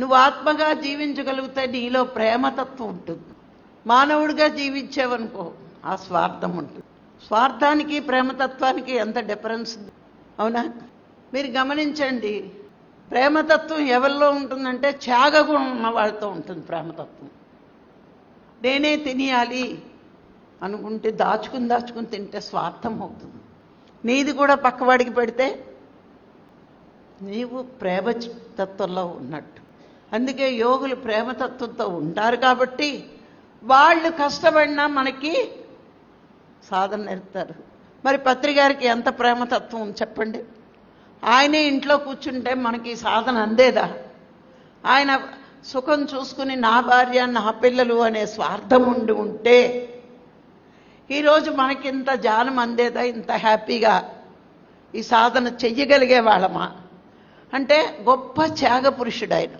నువ్వు ఆత్మగా జీవించగలిగితే నీలో ప్రేమతత్వం ఉంటుంది. మానవుడిగా జీవించావనుకో ఆ స్వార్థం ఉంటుంది. స్వార్థానికి ప్రేమతత్వానికి ఎంత డిఫరెన్స్ ఉంది? అవునా? మీరు గమనించండి ప్రేమతత్వం ఎవరిలో ఉంటుందంటే త్యాగగుణం ఉన్న వాళ్ళతో ఉంటుంది ప్రేమతత్వం. నేనే తినేయాలి అనుకుంటే దాచుకుని దాచుకుని తింటే స్వార్థం అవుతుంది. నీది కూడా పక్కవాడికి పెడితే నీవు ప్రేమ తత్వంలో ఉన్నట్టు. అందుకే యోగులు ప్రేమతత్వంతో ఉంటారు కాబట్టి వాళ్ళు కష్టపడినా మనకి సాధన నేర్పుతారు. మరి పత్రి గారికి ఎంత ప్రేమతత్వం చెప్పండి? ఆయనే ఇంట్లో కూర్చుంటే మనకి సాధన అందేదా? ఆయన సుఖం చూసుకుని నా భార్య నా పిల్లలు అనే స్వార్థం ఉండి ఉంటే ఈరోజు మనకింత జానం అందేదా? ఇంత హ్యాపీగా ఈ సాధన చెయ్యగలిగే వాళ్ళమా? అంటే గొప్ప త్యాగ పురుషుడు ఆయన.